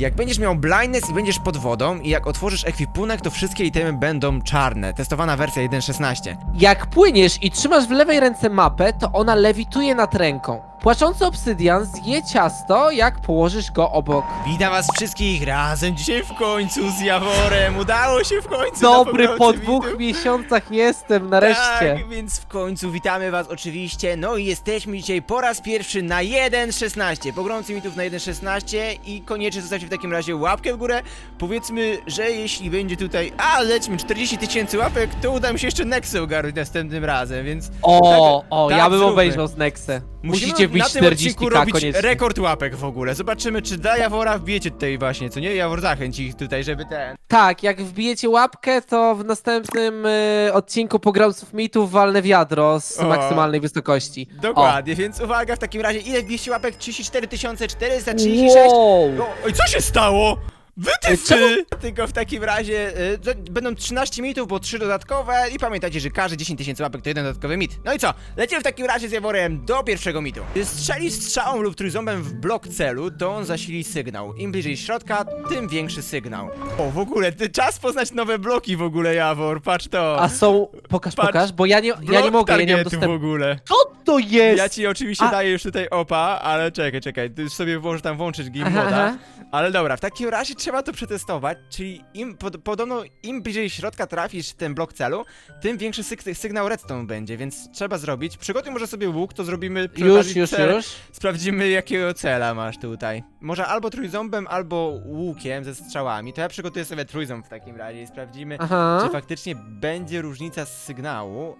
Jak będziesz miał blindness i będziesz pod wodą i jak otworzysz ekwipunek, to wszystkie itemy będą czarne. Testowana wersja 1.16. Jak płyniesz i trzymasz w lewej ręce mapę, to ona lewituje nad ręką. Płaczący obsydian zje ciasto, jak położysz go obok. Witam was wszystkich razem dzisiaj w końcu z Jaworem. Udało się w końcu. Dobry, po dwóch mitów. miesiącach jestem, nareszcie. Tak, więc w końcu witamy was oczywiście. No i jesteśmy dzisiaj po raz pierwszy na 1.16. Pogromcy mitów na 1.16 i koniecznie zostawcie w takim razie łapkę w górę. Powiedzmy, że jeśli będzie tutaj, a lećmy 40 tysięcy łapek, to uda mi się jeszcze Nexę ogarnąć następnym razem, więc O, o, tak ja bym zróbmy. obejrzał z Nexe. Musimy Musicie wbić na tym 40 odcinku robić koniecznie. rekord łapek w ogóle. Zobaczymy, czy da Jawora wbijecie tutaj właśnie, co nie? Jawor zachęci ich tutaj, żeby ten... Tak, jak wbijecie łapkę, to w następnym y, odcinku Pogromców Mitów walnę wiadro z O. maksymalnej wysokości. Dokładnie, więc uwaga w takim razie, ile wbiliście łapek? 34 O. 436? Wow. No, oj, co się stało? Wy ty, Ej, czemu- ty! Tylko w takim razie y, to będą 13 mitów, bo 3 dodatkowe i pamiętajcie, że każdy 10 tysięcy łapek to jeden dodatkowy mit. No i co? Lecimy w takim razie z Jaworem do pierwszego mitu. Gdy strzeli strzałą lub trójząbem w blok celu, to on zasili sygnał. Im bliżej środka, tym większy sygnał. O, w ogóle, ty czas poznać nowe bloki w ogóle, Jawor, patrz to. A są... Pokaż, Patrz, pokaż, bo ja nie, ja Blok nie mogę, ja nie mam targetu w dostępu. ogóle. Co to jest? Ja ci oczywiście A- daję już tutaj opa, ale czekaj, czekaj, ty już sobie możesz tam włączyć game Aha, moda. aha. Ale dobra, w takim razie trzeba to przetestować, czyli im, pod, podobno im bliżej środka trafisz w ten blok celu, tym większy syg sygnał redstone będzie, więc trzeba zrobić. Przygotuj może sobie łuk, to zrobimy Już, już, cel, już. Sprawdzimy jakiego cela masz tutaj. Może albo trójząbem, albo łukiem ze strzałami. To ja przygotuję sobie trójząb w takim razie i sprawdzimy, Aha. czy faktycznie będzie różnica z sygnału.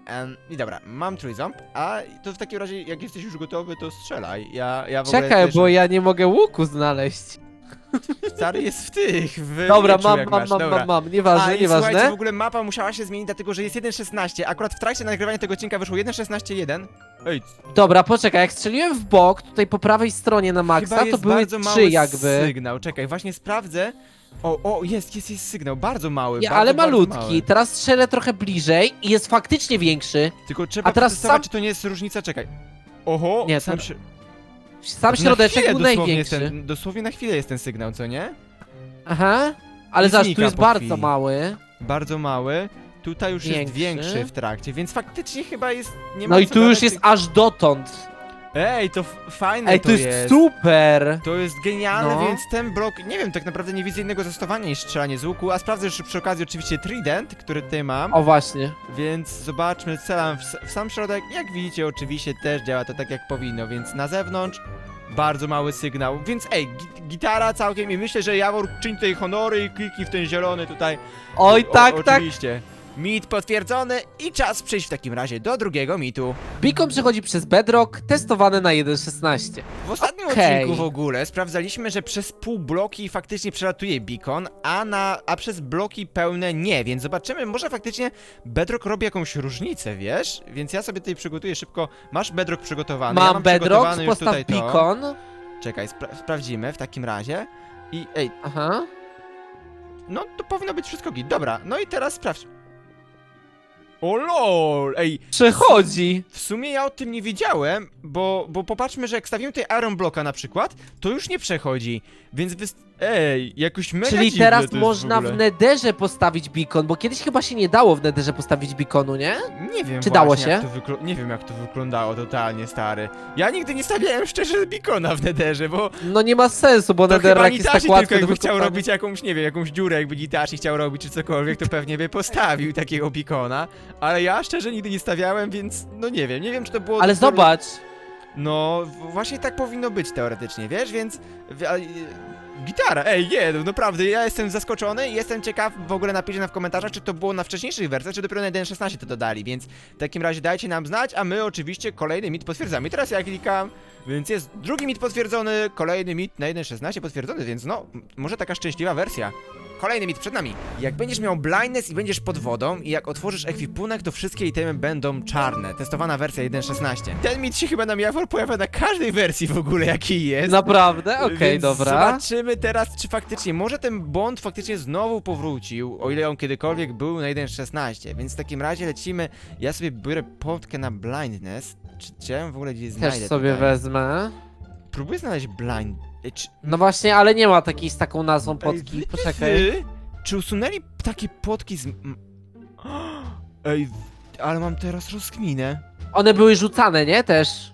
I dobra, mam trójząb, a to w takim razie, jak jesteś już gotowy, to strzelaj. Ja, ja w ogóle Czekaj, też, bo ja nie mogę łuku znaleźć. Stary jest w tych, w Dobra, mieczu, mam, jak mam, masz. mam, dobra. mam, mam, A nieważne, i słuchajcie, w ogóle mapa musiała się zmienić, dlatego że jest 1.16. Akurat w trakcie nagrywania tego odcinka wyszło 1.16.1. Ej, Dobra, poczekaj, jak strzeliłem w bok, tutaj po prawej stronie na chyba maksa, to jest były bardzo trzy mały jakby. sygnał. Czekaj, właśnie sprawdzę. O, o, jest, jest, jest sygnał, bardzo mały, Nie, bardzo, ale bardzo malutki. Mały. Teraz strzelę trochę bliżej i jest faktycznie większy. Tylko trzeba A teraz sam- czy to nie jest różnica, czekaj. Oho, Nie, sam się... Sam na środeczek chwilę był dosłownie jest największy. ten, Dosłownie na chwilę jest ten sygnał, co nie? Aha. Ale I zobacz, tu znika jest po bardzo chwili. mały. Bardzo mały. Tutaj już jest Większy. większy w trakcie, więc faktycznie chyba jest... Nie No ma i co tu już gadać, jest aż dotąd. Ej, to f- fajne Ej, to jest super! To jest genialne, No. więc ten blok, nie wiem, tak naprawdę nie widzę innego zastosowania niż strzelanie z łuku, a sprawdzę jeszcze przy okazji oczywiście trident, który tutaj mam, O właśnie. więc zobaczmy, celam w, s- w sam środek, jak widzicie oczywiście też działa to tak jak powinno, więc na zewnątrz bardzo mały sygnał, więc ej, gi gitara całkiem i myślę, że Jawor czyni tutaj honory i kliknij w ten zielony tutaj. Oj, O- tak, tak. Oczywiście. Mit potwierdzony i czas przejść w takim razie do drugiego mitu. Beacon przechodzi przez Bedrock, testowane na 1.16. W ostatnim Okej. odcinku w ogóle sprawdzaliśmy, że przez pół bloki faktycznie przelatuje beacon, a, na, a przez bloki pełne nie, więc zobaczymy, może faktycznie Bedrock robi jakąś różnicę, wiesz? Więc ja sobie tutaj przygotuję szybko. Masz Bedrock przygotowany, ja Mam mam Bedrock, przygotowany już postaw tutaj to. Beacon. Czekaj, spra sprawdzimy w takim razie. I ej, Aha. no to powinno być wszystko git. Dobra, no i teraz sprawdź. O lol! Ej, Przechodzi. W sumie ja o tym nie wiedziałem, bo, bo popatrzmy, że jak stawimy tutaj Iron Blocka na przykład, to już nie przechodzi, więc wy... Ej, jakoś mega Czyli dziwne teraz to jest można w, ogóle. Netherze postawić beacon, bo kiedyś chyba się nie dało w Netherze postawić beaconu, nie? Nie wiem Czy właśnie, dało Jak się? to wyklu- nie wiem jak to wyglądało totalnie, stary. Ja nigdy nie stawiałem szczerze Beacona w Netherze, bo No nie ma sensu, bo to chyba Netherrack jest Nitashi tak łatwy tylko do jakby chciał wykopania. robić jakąś, nie wiem, jakąś dziurę, jakby Nitashi chciał robić czy cokolwiek, to pewnie by postawił takiego Beacona, ale ja szczerze nigdy nie stawiałem, więc no nie wiem, nie wiem czy to było... Ale zobacz, No, w- właśnie tak powinno być teoretycznie, wiesz, więc... w- a- Gitara, ej, nie, no naprawdę, ja jestem zaskoczony i jestem ciekaw, w ogóle napiszcie nam w komentarzach, czy to było na wcześniejszych wersjach, czy dopiero na 1.16 to dodali, więc w takim razie dajcie nam znać, a my oczywiście kolejny mit potwierdzamy. I teraz ja klikam, więc jest drugi mit potwierdzony, kolejny mit na 1.16 potwierdzony, więc no, może taka szczęśliwa wersja. Kolejny mit przed nami. Jak będziesz miał blindness i będziesz pod wodą i jak otworzysz ekwipunek, to wszystkie itemy będą czarne. Testowana wersja 1.16. Ten mit się chyba nam Jawor pojawia na każdej wersji w ogóle, jaki jest. naprawdę? Okej, Więc dobra. Zobaczymy teraz, czy faktycznie, może ten błąd faktycznie znowu powrócił, o ile on kiedykolwiek był na 1.16. Więc w takim razie lecimy. Ja sobie biorę potkę na blindness. Czy, czy ja ją w ogóle gdzieś znajdę? Też sobie tutaj? wezmę. Próbuję znaleźć blind. Czy, No właśnie, ale nie ma takiej z taką nazwą potki. Poczekaj. Czy usunęli takie potki z... m- Ej, ale mam teraz rozkminę. One były rzucane, nie? Też.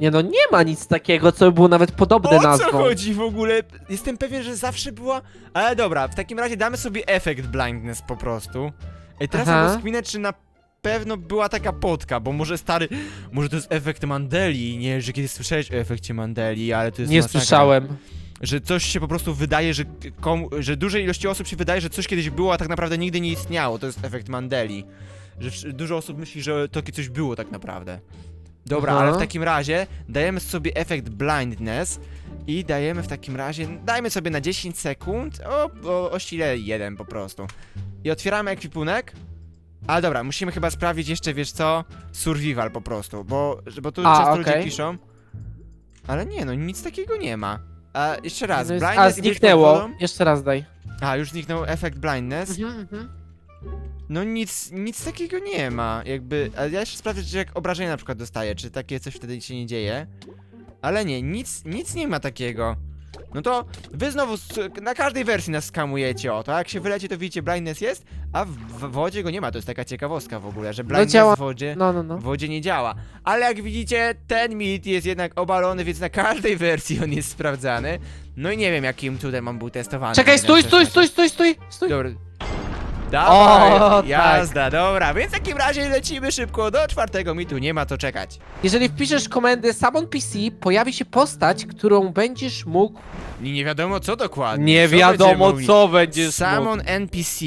Nie no, nie ma nic takiego, co by było nawet podobne O co nazwą. chodzi w ogóle? Jestem pewien, że zawsze była... Ale dobra, w takim razie damy sobie efekt blindness po prostu. Ej, teraz Aha. mam rozkminę, czy na pewno była taka potka, bo może stary... Może to jest efekt Mandeli, nie? Że kiedyś słyszałeś o efekcie Mandeli, ale to jest Nie masakra. słyszałem. Że coś się po prostu wydaje, że, komu, że dużej ilości osób się wydaje, że coś kiedyś było, a tak naprawdę nigdy nie istniało. To jest efekt Mandeli. Że wsz- dużo osób myśli, że takie coś było tak naprawdę. Dobra, Aha. ale w takim razie dajemy sobie efekt blindness i dajemy w takim razie, dajmy sobie na 10 sekund, o, o, o sile 1 po prostu. I otwieramy ekwipunek. Ale dobra, musimy chyba sprawdzić jeszcze, wiesz co, survival po prostu, bo, bo tu A, często ludzie okej. piszą. Ale nie, no nic takiego nie ma. A jeszcze raz, jest- blindness A, i być pod zniknęło. wodą. Jeszcze raz daj. A, już zniknął efekt blindness. Mhm, mhm. No nic, nic takiego nie ma, jakby, ale ja jeszcze sprawdzę, czy jak obrażenia na przykład dostaję, czy takie coś wtedy się nie dzieje. Ale nie, nic, nic nie ma takiego. No to wy znowu na każdej wersji nas skamujecie o to, jak się wylecie to widzicie blindness jest, a w, w wodzie go nie ma, to jest taka ciekawostka w ogóle, że blindness działa- w wodzie, No, no, no. w wodzie nie działa. Ale jak widzicie, ten mit jest jednak obalony, więc na każdej wersji on jest sprawdzany. No i nie wiem jakim cudem on był testowany. Czekaj, stój, stój, 1.16. stój, stój, stój, stój. Dobra. Dawaj, O, tak. jazda, dobra, więc w takim razie lecimy szybko do czwartego mitu, nie ma co czekać. Jeżeli wpiszesz komendę Summon PC, pojawi się postać, którą będziesz mógł... I nie wiadomo co dokładnie. Nie wiadomo, będziemy co będziesz mógł. Summon NPC.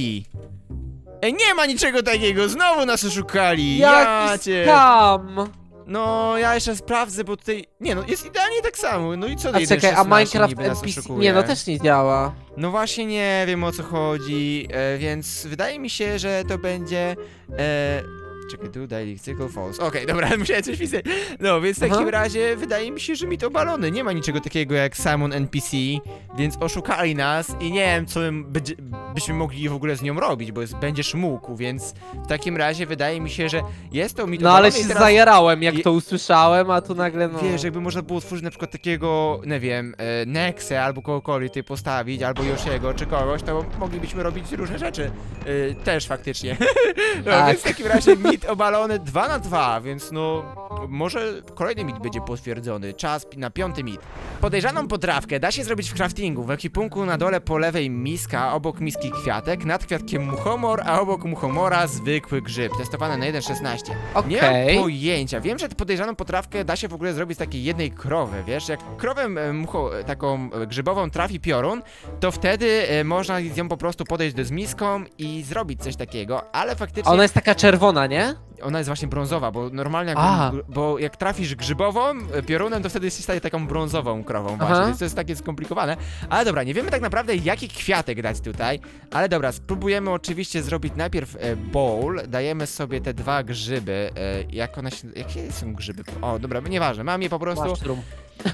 Ej, nie ma niczego takiego, znowu nas oszukali. ja Jaki cię. skam! No, ja jeszcze sprawdzę, bo tutaj... Nie no, jest idealnie tak samo, no i co A czekaj, a 1.16 Minecraft NPC... Nie, no też nie działa. No właśnie nie wiem o co chodzi, e, więc wydaje mi się, że to będzie. E, czekaj, tu daily cycle false. Okej, dobra, musiałem coś pisać. No, więc w takim Aha. razie wydaje mi się, że mi to balony. Nie ma niczego takiego jak Simon NPC, więc oszukali nas i nie wiem, co będzie, byśmy mogli w ogóle z nią robić, bo jest, będziesz mógł, więc w takim razie wydaje mi się, że jest to mi to No ale balony się teraz... zajarałem, jak to usłyszałem, a tu nagle no... Wiesz, jakby można było stworzyć na przykład takiego, nie wiem, e, Nexę albo kogokolwiek tutaj postawić, albo Yoshiego czy kogoś, to moglibyśmy robić różne rzeczy. E, też faktycznie. no, Tak. Więc w takim razie mit obalony 2 na 2, więc no może kolejny mit będzie potwierdzony. Czas na piąty mit. Podejrzaną potrawkę da się zrobić w craftingu. W ekipunku na dole po lewej miska, obok miski kwiatek, nad kwiatkiem muchomor, a obok muchomora zwykły grzyb. Testowane na 1.16. Nie Okej. mam pojęcia. Wiem, że podejrzaną potrawkę da się w ogóle zrobić z takiej jednej krowy, wiesz? Jak krowę e, mucho, e, taką e, grzybową trafi piorun, to wtedy e, można z nią po prostu podejść do z miską i zrobić coś takiego, ale faktycznie Ona jest taka czerwona, nie? не ona jest właśnie brązowa, bo normalnie A. jak, bo jak trafisz grzybową e, piorunem, to wtedy jesteś staje taką brązową krową Aha. właśnie, więc to jest takie skomplikowane. Ale dobra, nie wiemy tak naprawdę jaki kwiatek dać tutaj, ale dobra, spróbujemy oczywiście zrobić najpierw e, bowl, dajemy sobie te dwa grzyby, e, jak one się, jakie są grzyby? O, dobra, nieważne, mam je po prostu Mushroom.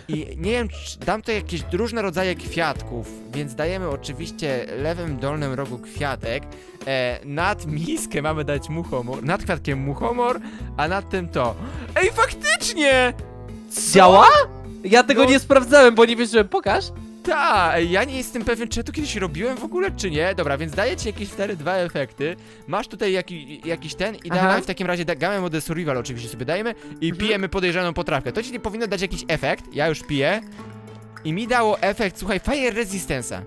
i nie wiem, czy dam to jakieś różne rodzaje kwiatków, więc dajemy oczywiście lewym dolnym rogu kwiatek. E, nad miskę mamy dać muchomor, nad kwiatkiem muchomor, a nad tym to. Ej, faktycznie! Działa? Ja tego No. nie sprawdzałem, bo nie wierzyłem. Pokaż. Ta, ja nie jestem pewien, czy ja to kiedyś robiłem w ogóle, czy nie. Dobra, więc daję ci jakieś cztery, dwa efekty. Masz tutaj jaki, jakiś ten i Aha. damy w takim razie da- gamę mode survival oczywiście sobie dajemy i Mhm. pijemy podejrzaną potrawkę. To ci nie powinno dać jakiś efekt, ja już piję. I mi dało efekt, słuchaj, Fire Resistance'a.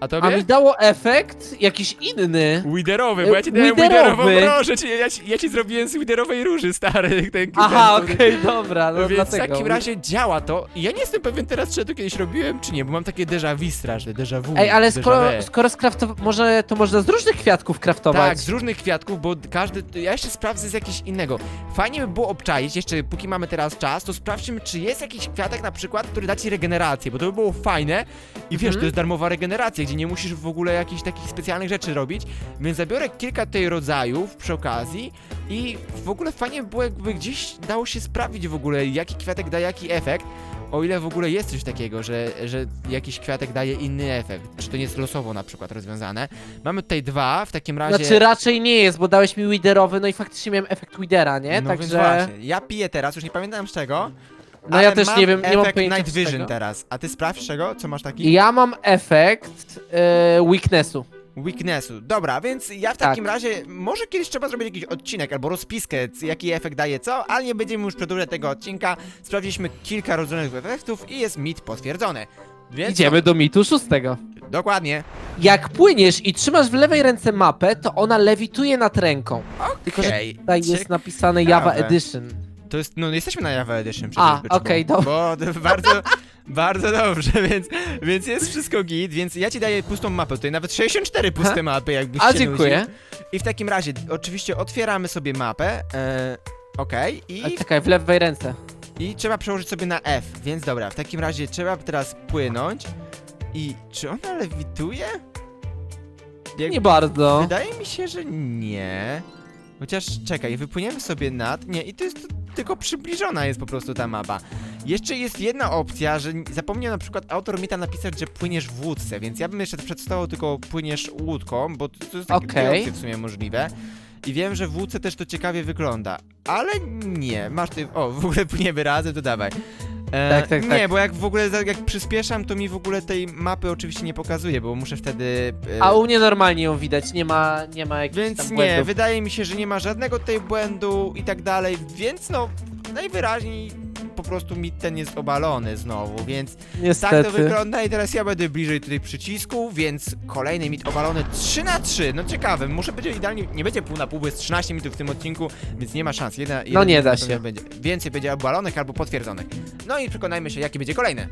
A A tobie? mi dało efekt jakiś inny. Widerowy, bo ja ci dałem Widerowy. widerową, proszę cię, ja ci, ja ci zrobiłem z widerowej róży, stary. Ten Aha, okej, dobra, no No więc w dlatego. takim razie działa to i ja nie jestem pewien teraz, czy ja to kiedyś robiłem, czy nie, bo mam takie déjà vu straszne, déjà vu. Ej, ale déjà skoro, vu. skoro skraftow... może to można z różnych kwiatków kraftować. Tak, z różnych kwiatków, bo każdy. Ja jeszcze sprawdzę z jakiegoś innego. Fajnie by było obczaić, jeszcze póki mamy teraz czas, to sprawdźmy, czy jest jakiś kwiatek na przykład, który da ci regenerację, bo to by było fajne. I wiesz, Mhm. to jest darmowa regeneracja, gdzie nie musisz w ogóle jakichś takich specjalnych rzeczy robić. Więc zabiorę kilka tutaj rodzajów przy okazji i w ogóle fajnie by było, jakby gdzieś dało się sprawdzić w ogóle, jaki kwiatek da jaki efekt. O ile w ogóle jest coś takiego, że, że jakiś kwiatek daje inny efekt, czy to nie jest losowo na przykład rozwiązane. Mamy tutaj dwa, w takim razie... Znaczy raczej nie jest, bo dałeś mi widerowy, no i faktycznie miałem efekt widera, nie? No więc Także... właśnie, ja piję teraz, już nie pamiętam z czego. No ja też nie wiem, nie mam efekt pojęcia Night z Vision tego. teraz. A ty sprawdź czego? Co masz taki? Ja mam efekt e, weaknessu. Weaknessu. Dobra, więc ja w Tak. takim razie, może kiedyś trzeba zrobić jakiś odcinek albo rozpiskę, c- jaki efekt daje co, ale nie będziemy już przedłużać tego odcinka. Sprawdziliśmy kilka różnych efektów i jest mit potwierdzony. Więc Idziemy do mitu szóstego. Dokładnie. Jak płyniesz i trzymasz w lewej ręce mapę, to ona lewituje nad ręką. Tylko, że Okej. tutaj jest napisane Java ciekawe. Edition. To jest, no jesteśmy na Java Edition przecież. A, byczku. okej, dobra. Bo to bardzo, bardzo dobrze, więc, więc jest wszystko git, więc ja ci daję pustą mapę, tutaj nawet 64 puste Ha? mapy, jakbyś A się dziękuję. nudził. I w takim razie, oczywiście otwieramy sobie mapę, e, okej, A, i, czekaj, w lewej ręce. i trzeba przełożyć sobie na F, więc dobra, w takim razie trzeba teraz płynąć i czy ona lewituje? Jak- Nie bardzo. Wydaje mi się, że nie. Chociaż czekaj, wypłyniemy sobie nad. Nie, i to jest tylko przybliżona jest po prostu ta mapa. Jeszcze jest jedna opcja, że zapomniał na przykład autor Mita napisać, że płyniesz w łódce, więc ja bym jeszcze przedstawił tylko płyniesz łódką, bo to jest takie dwie opcje w sumie możliwe. I wiem, że w łódce też to ciekawie wygląda. Ale nie, masz ty. O, w ogóle płyniemy razem, to dawaj. E, Tak, tak, nie, tak. bo jak w ogóle za- jak przyspieszam, to mi w ogóle tej mapy oczywiście nie pokazuje, bo muszę wtedy. e, A u mnie normalnie ją widać, nie ma, nie ma jakichś więc tam nie, błędów. wydaje mi się, że nie ma żadnego tutaj błędu i tak dalej, więc no najwyraźniej po prostu mi ten jest obalony znowu, więc tak Niestety. to wygląda i teraz ja będę bliżej tutaj przycisku, więc kolejny mit obalony 3 na 3 no ciekawe, muszę będzie idealnie, nie będzie pół na pół, bo jest 13 mitów w tym odcinku, więc nie ma szans, Jedna, jeden No nie mit da na pewno się. Będzie. Więcej będzie obalonych albo potwierdzonych. No i przekonajmy się, jaki będzie kolejny.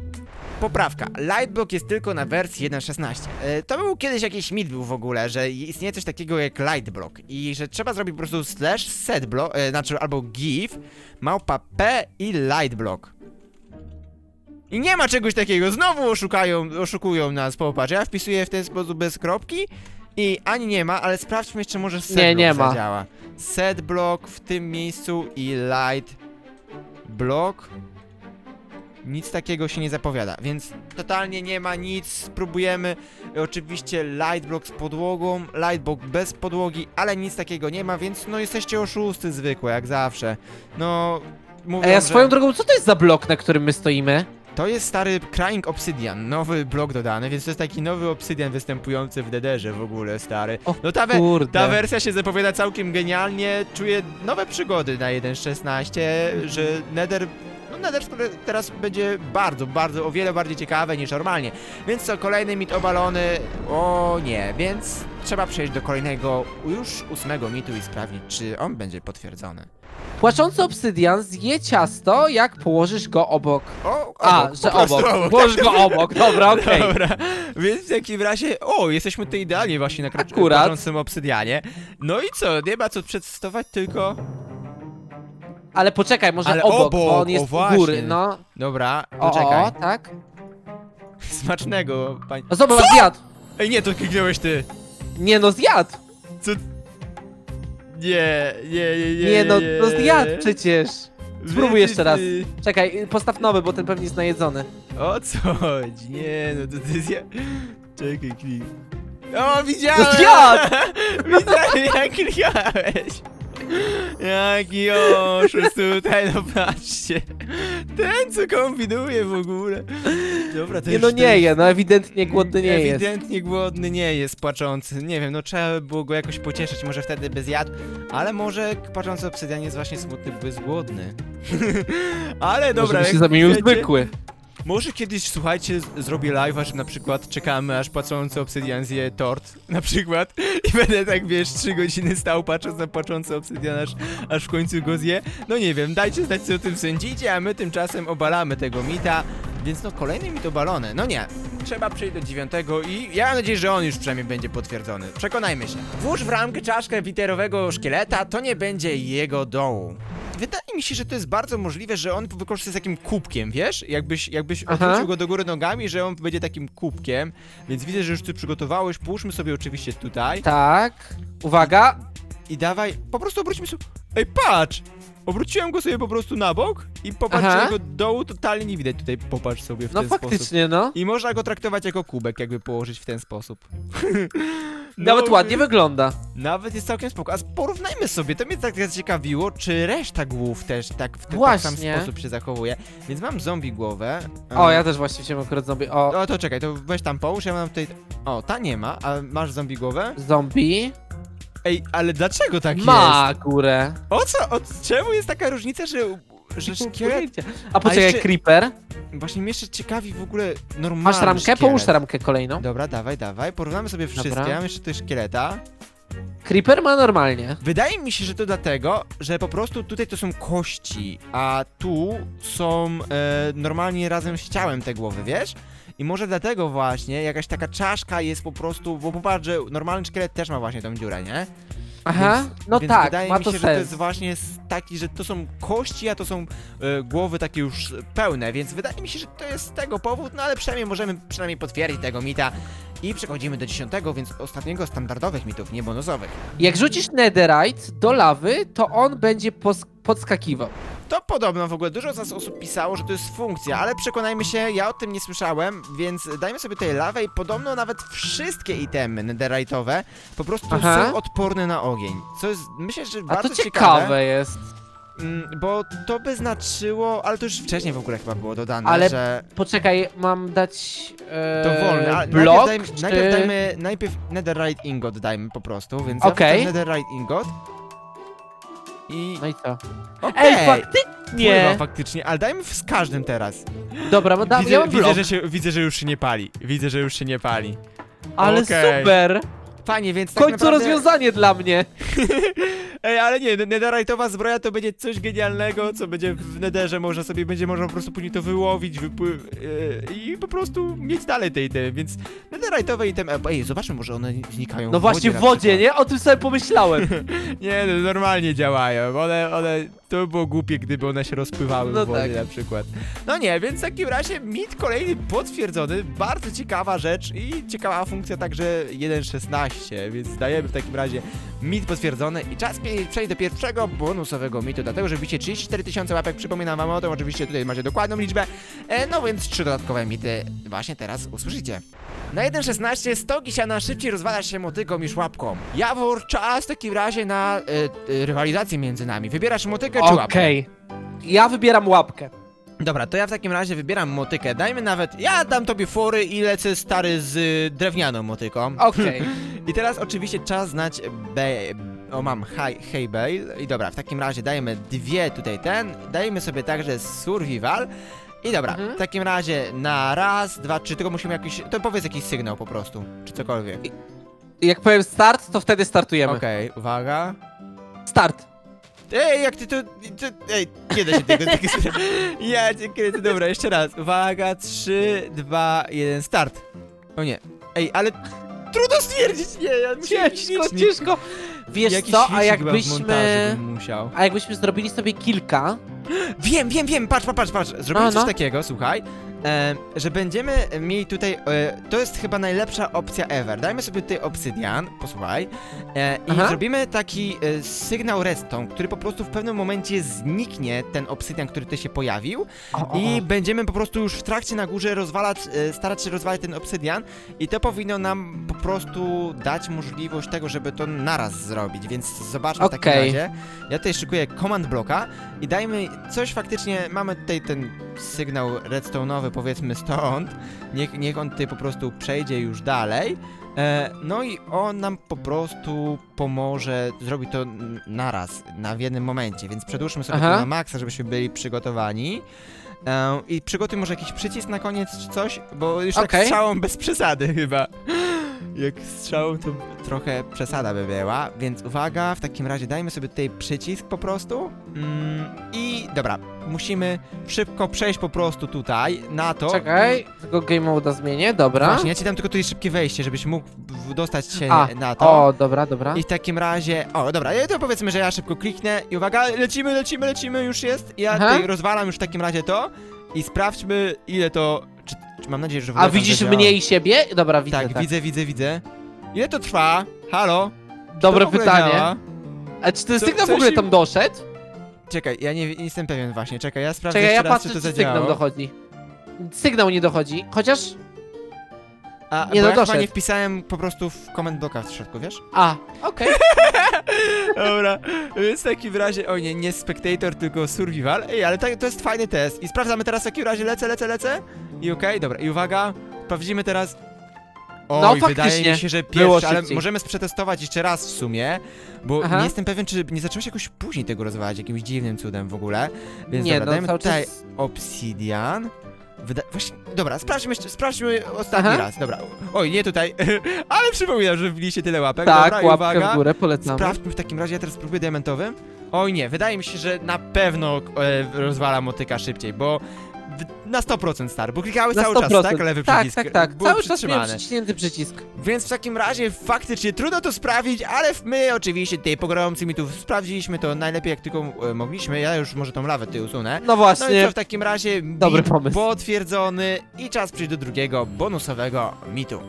Poprawka. Lightblock jest tylko na wersji 1.16. E, To był kiedyś jakiś mit był w ogóle, że istnieje coś takiego jak Lightblock i że trzeba zrobić po prostu slash setblock, e, znaczy albo give, małpa p i Lightblock. I nie ma czegoś takiego, znowu oszukają, oszukują nas, popatrz, ja wpisuję w ten sposób bez kropki i ani nie ma, ale sprawdźmy jeszcze może setblock Nie, nie ma. zadziała. Setblock w tym miejscu i light block nic takiego się nie zapowiada, więc totalnie nie ma nic, spróbujemy oczywiście lightblock z podłogą, lightblock bez podłogi, ale nic takiego nie ma, więc no jesteście oszusty zwykłe, jak zawsze. No, mówią, Ej, a swoją drogą, co to jest za blok, na którym my stoimy? to jest stary Crying Obsidian, nowy blok dodany, więc to jest taki nowy Obsidian występujący w DDR-ze w ogóle, stary. O No ta, we, Kurde. ta wersja się zapowiada całkiem genialnie, czuję nowe przygody na 1.16, że Nether, no Nether teraz będzie bardzo, bardzo, o wiele bardziej ciekawe niż normalnie. Więc co, kolejny mit obalony, o nie, więc trzeba przejść do kolejnego, już ósmego mitu i sprawdzić, czy on będzie potwierdzony. Płaczący obsydian zje ciasto, jak położysz go obok. O, A, obok, że po prostu obok. Położysz go obok, dobra, okej. Dobra, więc w takim razie, o, jesteśmy tutaj idealnie właśnie na Akurat. krążącym obsydianie. No i co, nie ma co przedstawiać, tylko... Ale poczekaj, może Ale obok, obok, bo on jest u właśnie. góry, no. Dobra, O, poczekaj. o, tak. Smacznego, pań... No zobacz, zjadł. Ej, nie, to kliknąłeś ty. Nie no, zjadł. Nie, nie, nie, nie, Nie no, nie. no zjadł przecież. Spróbuj jeszcze raz. ty. Czekaj, postaw nowy, bo ten pewnie jest najedzony. O co chodzi? Nie, no to ty zja... Czekaj, klik. O, widziałem! No zjadł! widziałem, jak klikałeś. Jaki oszust tutaj, no patrzcie. Ten, co kombinuje w ogóle. Dobra, to Nie już no nie je, no ewidentnie głodny nie jest. Ewidentnie głodny nie jest, płaczący. Nie wiem, no trzeba by było go jakoś pocieszyć, może wtedy by zjadł, ale może płaczący obsydian jest właśnie smutny, bo jest głodny. ale dobra, Może by się zamienił w chcecie- zwykły. Może kiedyś, słuchajcie, zrobię live'a, że na przykład czekamy, aż płaczący obsydian zje tort, na przykład, i będę tak, wiesz, trzy godziny stał patrząc na płaczący obsydian, aż, aż w końcu go zje. No nie wiem, dajcie znać, co o tym sądzicie, a my tymczasem obalamy tego mita, więc no kolejny mit obalony. No nie, trzeba przejść do dziewiątego i ja mam nadzieję, że on już przynajmniej będzie potwierdzony. Przekonajmy się. Włóż w ramkę czaszkę literowego szkieleta, to nie będzie jego dołu. Wydaje mi się, że to jest bardzo możliwe, że on wykorzystuje z takim kubkiem, wiesz? Jakbyś, jakbyś Aha. odwrócił go do góry nogami, że on będzie takim kubkiem, więc widzę, że już ty przygotowałeś, połóżmy sobie oczywiście tutaj Tak. Uwaga. i dawaj, po prostu obróćmy sobie, ej patrz! Obróciłem go sobie po prostu na bok i popatrz, Aha. jego dołu totalnie nie widać tutaj, popatrz sobie w No ten sposób. faktycznie, no. I można go traktować jako kubek, jakby położyć w ten sposób. Nawet No, ładnie wygląda. Nawet jest całkiem spoko. A porównajmy sobie, to mnie tak zaciekawiło, czy reszta głów też tak w ten tak sam Właśnie. sposób się zachowuje. Więc mam zombie głowę. O, ja też właśnie chciałem akurat zombie. O, O, to czekaj, to weź tam połóż, ja mam tutaj... O, ta nie ma, a masz zombie głowę? zombie Ej, ale dlaczego tak ma jest? górę. O co? O, czemu jest taka różnica, że, że szkielet... A poczekaj, jeszcze- creeper. Właśnie mnie jeszcze ciekawi w ogóle normalny Masz ramkę? szkielet. Połóż ramkę kolejną. Dobra, dawaj, dawaj. Porównamy sobie wszystkie. Dobra. Ja mam jeszcze tutaj szkieleta. Creeper ma normalnie. Wydaje mi się, że to dlatego, że po prostu tutaj to są kości, a tu są e, normalnie razem z ciałem te głowy, wiesz? I może dlatego właśnie jakaś taka czaszka jest po prostu, bo popatrz, że normalny szkielet też ma właśnie tą dziurę, nie? Aha, Więc- no więc tak, wydaje ma mi to się, że to sens. jest właśnie taki, że to są kości, a to są e, głowy takie już pełne, więc wydaje mi się, że to jest z tego powód, no ale przynajmniej możemy przynajmniej potwierdzić tego mita. I przechodzimy do dziesiątego, więc ostatniego standardowych mitów, nie bonusowych. Jak rzucisz netherite do lawy, to on będzie pos- podskakiwał. To podobno w ogóle dużo z nas osób pisało, że to jest funkcja, ale przekonajmy się, ja o tym nie słyszałem, więc dajmy sobie tutaj lawę i podobno nawet wszystkie itemy netherite'owe po prostu Aha. są odporne na ogień. Co jest, myślę, że A bardzo to ciekawe jest. Mm, bo to by znaczyło, ale to już wcześniej w ogóle chyba było dodane, Ale że Poczekaj, mam dać e, wolne. Ale blok, najpierw, dajmy, czy... najpierw dajmy, najpierw netherite ingot dajmy po prostu, więc Okej. okay. netherite ingot. I... No i co? Ej, faktycznie! pływa faktycznie, ale dajmy z każdym teraz. Dobra, bo da, widzę, ja mam widzę, blok, że się, widzę, że już się nie pali. Widzę, że już się nie pali. ale okej. super! Panie, więc W tak końcu naprawdę... rozwiązanie dla mnie! Ej, ale nie, netherite'owa zbroja to będzie coś genialnego, co będzie w netherze, można sobie, będzie można po prostu później to wyłowić, wypływ yy, i po prostu mieć dalej te itemy, więc netherite'owe itemy, ej, zobaczmy, może one znikają No w właśnie w wodzie, przykład. nie? O tym sobie pomyślałem. Nie, no normalnie działają, one, one, to by było głupie, gdyby one się rozpływały No w wodzie tak. na przykład. No nie, więc w takim razie mit kolejny potwierdzony, bardzo ciekawa rzecz i ciekawa funkcja także 1.16, więc dajemy w takim razie mit potwierdzony i czas przejść do pierwszego bonusowego mitu, dlatego że wbicie 34 tysiące łapek, przypominam wam o tym, oczywiście tutaj macie dokładną liczbę, e, no więc trzy dodatkowe mity właśnie teraz usłyszycie. Na 1.16 stogi siana szybciej rozwala się motyką niż łapką. Jawor, czas w takim razie na e, e, rywalizację między nami. Wybierasz motykę czy łapkę? Okej. Ja wybieram łapkę. Dobra, to ja w takim razie wybieram motykę. Dajmy nawet. Ja dam tobie fory i lecę stary z y, drewnianą motyką. Okej. I teraz oczywiście czas znać. Be... O, mam high, hey bale. I dobra, w takim razie dajemy dwie tutaj ten. Dajemy sobie także survival. I dobra, Mhm. w takim razie na raz, dwa, trzy, tylko musimy jakiś. To powiedz jakiś sygnał po prostu. Czy cokolwiek. Jak powiem start, to wtedy startujemy. Okej, uwaga. Start. Ej, jak ty to. to ej, nie da się tego tak Ja cię kręcę. Dobra, jeszcze raz. Uwaga, 3, 2, 1, start. O nie. Ej, ale trudno stwierdzić. Nie, ja jakiś Ciężko, licznik. ciężko. Wiesz Jakiś co, a chyba w montażu jakbyśmy... bym musiał. A jakbyśmy zrobili sobie kilka... Wiem, wiem, wiem, patrz, patrz, patrz, patrz. Zrobimy A, coś no. takiego, słuchaj, e, że będziemy mieli tutaj, e, to jest chyba najlepsza opcja ever. Dajmy sobie tutaj obsydian, posłuchaj, e, i Aha. zrobimy taki e, sygnał redstone, który po prostu w pewnym momencie zniknie, ten obsydian, który tutaj się pojawił, O, o, i o. będziemy po prostu już w trakcie na górze rozwalać, e, starać się rozwalać ten obsydian i to powinno nam po prostu dać możliwość tego, żeby to naraz zrobić, więc zobaczmy w takim Okej. razie. Ja tutaj szykuję command bloka i dajmy coś faktycznie, mamy tutaj ten sygnał redstone'owy powiedzmy stąd, niech, niech on tutaj po prostu przejdzie już dalej. E, no i on nam po prostu pomoże zrobić to naraz, na w jednym momencie, więc przedłużmy sobie Aha. to na maksa, żebyśmy byli przygotowani. E, I przygotuj może jakiś przycisk na koniec czy coś, bo już tak Okej. strzałą bez przesady chyba. Jak strzałą to trochę przesada by była, więc uwaga, w takim razie dajmy sobie tutaj przycisk po prostu. Mm, I dobra, musimy szybko przejść po prostu tutaj na to. Czekaj, tylko game mode zmienię, dobra. Właśnie, ja ci dam tylko tutaj szybkie wejście, żebyś mógł w- dostać się A, na to. O, dobra, dobra. I w takim razie, o dobra, to powiedzmy, że ja szybko kliknę i uwaga, lecimy, lecimy, lecimy, już jest. Ja Aha. tutaj rozwalam już w takim razie to i sprawdźmy ile to, czy, czy mam nadzieję, że w ogóle A tam widzisz zadziała. mniej siebie? Dobra, widzę, Tak, tak. widzę, widzę, widzę. Ile to trwa? Halo? Czy Dobre to w ogóle pytanie. działa? A czy ten Co- sygnał w coś ogóle im- tam doszedł? Czekaj, ja nie, nie jestem pewien właśnie, czekaj, ja sprawdzę Czekaj, ja jeszcze raz, patrzę, czy to czy sygnał zadziałało. dochodzi. Sygnał nie dochodzi, chociaż... A, Nie, bo no ja chyba doszedł. nie wpisałem po prostu w comment bloka w środku, wiesz? A, okej. Dobra, więc w takim razie, o nie, nie spectator, tylko survival. Ej, ale to, to jest fajny test. I sprawdzamy teraz w takim razie, lecę, lecę, lecę. I okej, dobra, i uwaga, sprawdzimy teraz... Oj, No, wydaje faktycznie, mi się, że było pierwszy, ale szybciej. możemy przetestować jeszcze raz w sumie, bo Aha. nie jestem pewien, czy nie zacząłeś jakoś później tego rozwalać, jakimś dziwnym cudem w ogóle. Więc Nie, dobra, no dajmy cały tutaj czas... obsidian. Wyda właśnie, dobra, sprawdźmy, jeszcze- sprawdźmy ostatni Aha. raz, dobra. Oj, nie tutaj, ale przypominam, że wbiliście tyle łapek, Tak, dobra, i łapkę uwaga. w górę, polecamy. Sprawdźmy w takim razie, ja teraz spróbuję diamentowym. Oj nie, wydaje mi się, że na pewno e, rozwala motyka szybciej, bo na 100% stary, bo klikałeś Na cały 100%. czas, tak? Lewy tak, przycisk. tak, tak. Był Cały czas miałem przytrzymany. przyciśnięty przycisk. Więc w takim razie faktycznie trudno to sprawdzić, ale my oczywiście tutaj pogrający mi tu sprawdziliśmy to najlepiej jak tylko e, mogliśmy. Ja już może tą lawę tutaj usunę. No No i właśnie. co w takim razie? Dobry pomysł. Potwierdzony i czas przejść do drugiego bonusowego mitu.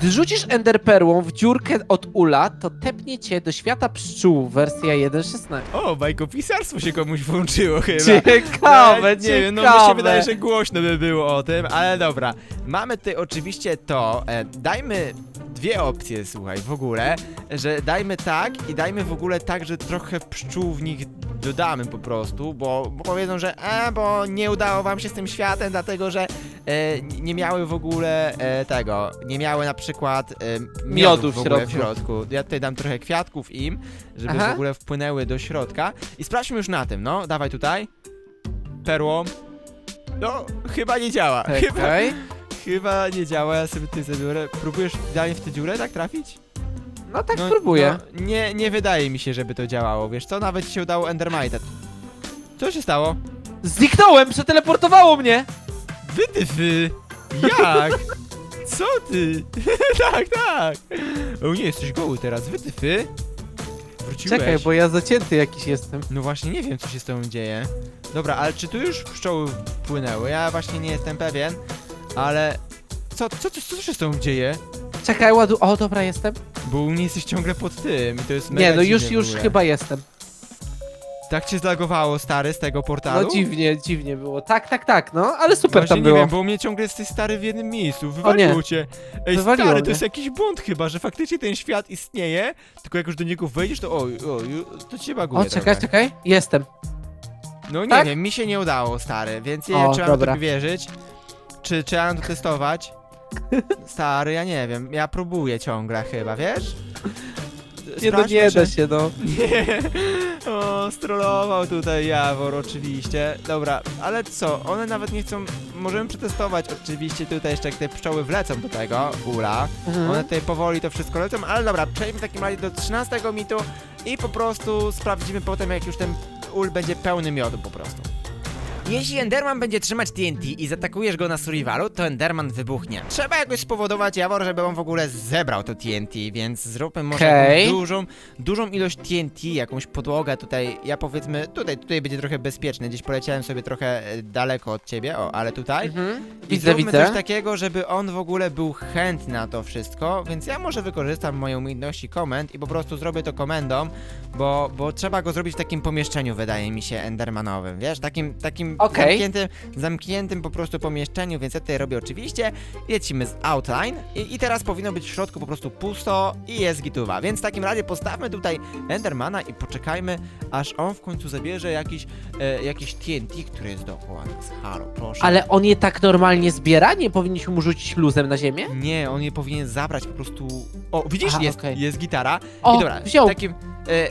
Gdy rzucisz enderperłą w dziurkę od ula, to tepnie cię do świata pszczół, wersja 1.16. O, bajkopisarstwo się komuś włączyło chyba. Ciekawe, nie wiem, no mi się wydaje, że głośno by było o tym, ale dobra. Mamy tutaj oczywiście to, e, dajmy dwie opcje, słuchaj, w ogóle, że dajmy tak i dajmy w ogóle tak, że trochę pszczół w nich dodamy po prostu, bo, bo powiedzą, że e, bo nie udało wam się z tym światem, dlatego że e, nie miały w ogóle e, tego, nie miały na przykład e, miodu Miodu w w ogóle w środku. Ja tutaj dam trochę kwiatków im, żeby Aha. w ogóle wpłynęły do środka i sprawdźmy już na tym, no, dawaj tutaj perłą. No, chyba nie działa. Chyba, chyba nie działa, ja sobie tutaj zabiorę. Próbujesz idealnie w tę dziurę tak trafić? No tak no, spróbuję. No, nie, nie wydaje mi się, żeby to działało, wiesz co? Nawet się udało Endermite. Co się stało? Zniknąłem, przeteleportowało mnie! Wydyfy! Jak? Co ty? tak, tak. O nie, jesteś goły teraz. Wydyfy? Wróciłeś. Czekaj, bo ja zacięty jakiś jestem. No właśnie nie wiem, co się z tobą dzieje. Dobra, ale czy tu już pszczoły płynęły? Ja właśnie nie jestem pewien, ale... Co, co, co, co się z tobą dzieje? Czekaj, ładu... O, dobra, jestem. Bo u mnie jesteś ciągle pod tym i to jest mega Nie, no już, dziwne w już ogóle. chyba jestem. Tak cię zlagowało, stary, z tego portalu? No dziwnie, dziwnie było. Tak, tak, tak, no, ale super Właśnie tam nie było. wiem, bo u mnie ciągle jesteś stary w jednym miejscu. Wywaliło nie. cię. Ej, Wywaliło stary, to mnie. jest jakiś błąd chyba, że faktycznie ten świat istnieje, tylko jak już do niego wejdziesz, to oj, oj, to cię baguje O, czekaj, trochę. czekaj. Jestem. No nie Tak? wiem, mi się nie udało, stary, więc nie O, dobra. tobie wierzyć, czy trzeba to testować. Stary, ja nie wiem, ja próbuję ciągle chyba, wiesz? Nie, no Sprawdźmy, nie czy- da się, no. Nie, o, strollował tutaj Jawor oczywiście. Dobra, ale co, one nawet nie chcą, możemy przetestować oczywiście tutaj jeszcze jak te pszczoły wlecą do tego, ula. Mhm. One tutaj powoli to wszystko lecą, ale dobra, przejdźmy w takim razie do 13 mitu i po prostu sprawdzimy potem jak już ten ul będzie pełny miodu po prostu. Jeśli Enderman będzie trzymać TNT i zaatakujesz go na survivalu, to Enderman wybuchnie. Trzeba jakoś spowodować Jawor, żeby on w ogóle zebrał to TNT, więc zróbmy może Okej. jakąś dużą, dużą ilość TNT, jakąś podłogę tutaj, ja powiedzmy, tutaj, tutaj będzie trochę bezpieczne, gdzieś poleciałem sobie trochę e, daleko od ciebie, o, ale tutaj. Mhm. I Widzę, zróbmy widzę. coś takiego, żeby on w ogóle był chętny na to wszystko, więc ja może wykorzystam moją umiejętności komend i po prostu zrobię to komendą, bo, bo trzeba go zrobić w takim pomieszczeniu, wydaje mi się, endermanowym, wiesz, takim, takim Okej. zamkniętym, zamkniętym po prostu pomieszczeniu, więc ja tutaj robię oczywiście, lecimy z outline i, i teraz powinno być w środku po prostu pusto i jest gituwa, więc w takim razie postawmy tutaj endermana i poczekajmy, aż on w końcu zabierze jakiś, e, jakiś TNT, który jest dookoła nas, halo, proszę. Ale on je tak normalnie zbiera? Nie powinniśmy mu rzucić luzem na ziemię? Nie, on je powinien zabrać po prostu. O, widzisz, Aha, jest, okej. jest gitara. O, I dobra, wziął. takim. E,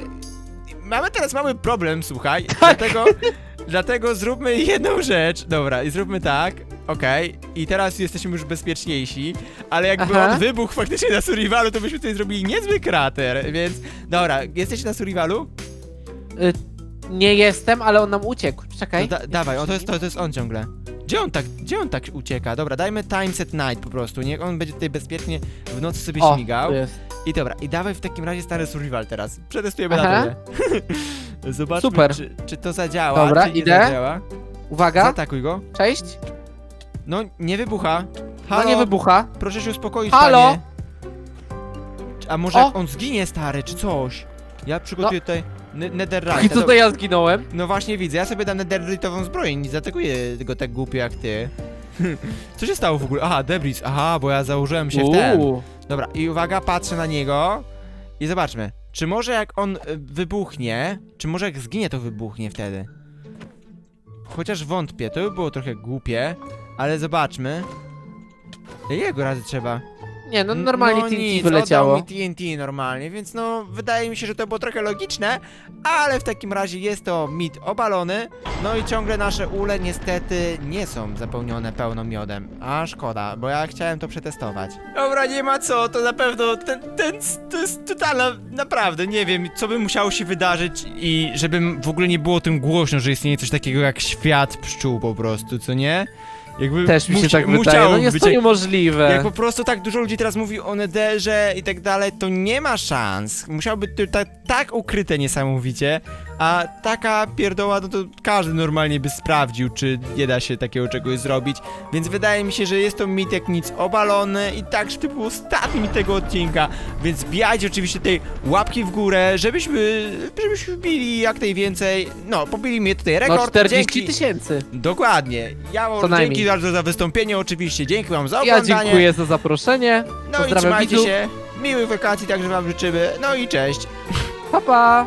mamy teraz mały problem, słuchaj. Tak. Dlatego, dlatego zróbmy jedną rzecz. Dobra, i zróbmy tak. Okej, i teraz jesteśmy już bezpieczniejsi, ale jakby Aha. on wybuchł faktycznie na survivalu, to byśmy tutaj zrobili niezły krater, więc dobra, jesteś na survivalu? Nie jestem, ale on nam uciekł. Czekaj. No da, dawaj, o, to, jest, to, to jest on ciągle. Gdzie on tak, gdzie on tak ucieka? Dobra, dajmy time set night po prostu, niech on będzie tutaj bezpiecznie w nocy sobie o, śmigał. tu jest. I dobra, i dawaj w takim razie stary survival teraz. Przetestujemy Aha. na tyle. Zobaczmy, Super. Czy, czy to zadziała, Dobra, czy nie idę. zadziała. Uwaga, Zaatakuj go. cześć. No, nie wybucha. No Halo, nie wybucha. proszę się uspokoić, Halo? panie. A może O! on zginie, stary, czy coś? Ja przygotuję tutaj ne- netherite. I tutaj ja zginąłem. No właśnie widzę, ja sobie dam netherite'ową zbroję, nie zaatakuję go tak głupio jak ty. Co się stało w ogóle? Aha, debris. Aha, bo ja założyłem się w ten. Uuu. Dobra, i uwaga, patrzę na niego i zobaczmy. Czy może jak on e, wybuchnie, czy może jak zginie, to wybuchnie wtedy? Chociaż wątpię, to by było trochę głupie, ale zobaczmy. Jego razy trzeba. Nie, no normalnie no TNT nic, wyleciało. oddał mi TNT normalnie, więc no wydaje mi się, że to było trochę logiczne, ale w takim razie jest to mit obalony, no i ciągle nasze ule niestety nie są zapełnione pełną miodem, a szkoda, bo ja chciałem to przetestować. Dobra, nie ma co, to na pewno ten, ten, to jest totalna, naprawdę, nie wiem, co by musiało się wydarzyć i żebym w ogóle nie było tym głośno, że istnieje coś takiego jak świat pszczół po prostu, co nie? Jakby Też mi się musi- tak wydaje. No jest być to jak- niemożliwe. jak po prostu tak dużo ludzi teraz mówi o Nederze i tak dalej, to nie ma szans. Musiałby to ta, tak ukryte niesamowicie, a taka pierdoła, no to każdy normalnie by sprawdził, czy nie da się takiego czegoś zrobić. Więc wydaje mi się, że jest to mit jak nic obalony i tak, że to był ostatni mit tego odcinka. Więc bijajcie oczywiście tej łapki w górę, żebyśmy, żebyśmy wbili jak najwięcej. No, pobili mnie tutaj rekord. No 40 Dzięki- tysięcy. Dokładnie. Ja Co najmniej. dzięki bardzo za wystąpienie oczywiście. Dzięki wam za Ja oglądanie. dziękuję za zaproszenie. No i Pozdrawiam trzymajcie widzów. się. Miłych wakacji także wam życzymy. No i cześć. Pa pa!